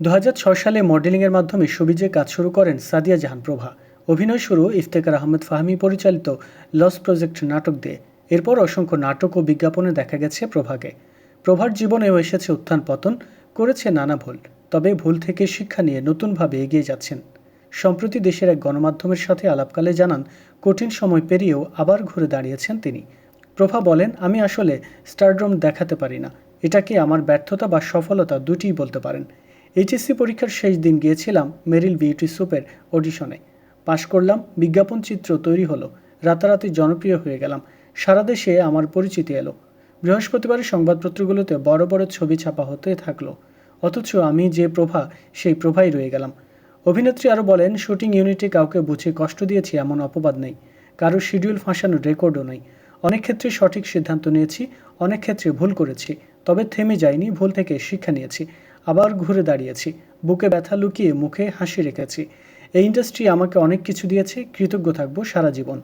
দুহাজার ছয় সালে মডেলিংয়ের মাধ্যমে সবিজে কাজ শুরু করেন সাদিয়া জাহান প্রভা। অভিনয় শুরু ইফতেকার আহমেদ ফাহমি পরিচালিত লস প্রজেক্ট নাটক দিয়ে। এরপর অসংখ্য নাটক ও বিজ্ঞাপনে দেখা গেছে প্রভাকে। প্রভার জীবনেও এসেছে উত্থান পতন, করেছে নানা ভুল, তবে ভুল থেকে শিক্ষা নিয়ে নতুনভাবে এগিয়ে যাচ্ছেন। সম্প্রতি দেশের এক গণমাধ্যমের সাথে আলাপকালে জানান, কঠিন সময় পেরিয়েও আবার ঘুরে দাঁড়িয়েছেন তিনি। প্রভা বলেন, আমি আসলে স্টারড্রম দেখাতে পারি না। এটাকে আমার ব্যর্থতা বা সফলতা দুটিই বলতে পারেন। এইচএসসি পরীক্ষার শেষ দিন গিয়েছিলাম মেরিল বিউটি সুপের অডিশনে। পাশ করলাম, বিজ্ঞাপন চিত্র তৈরি হলো, রাতারাতি জনপ্রিয় হয়ে গেলাম, সারা দেশে আমার পরিচিতি এলো। বৃহস্পতিবারের সংবাদপত্রগুলোতে বড় বড় ছবি ছাপা হতে থাকল, অথচ আমি যে প্রভা, সেই প্রভাই রয়ে গেলাম। অভিনেত্রী আরও বলেন, শুটিং ইউনিটে কাউকে বুঝে কষ্ট দিয়েছি এমন অপবাদ নেই, কারও শিডিউল ফাঁসানোর রেকর্ডও নেই। অনেক ক্ষেত্রে সঠিক সিদ্ধান্ত নিয়েছি, অনেক ক্ষেত্রে ভুল করেছি, তবে থেমে যাইনি, ভুল থেকে শিক্ষা নিয়েছি। আবার ঘুরে দাঁড়িয়েছি। বুকে ব্যথা লুকিয়ে মুখে হাসি রেখেছি। এই ইন্ডাস্ট্রি আমাকে অনেক কিছু দিয়েছে, কৃতজ্ঞ থাকব সারা জীবন।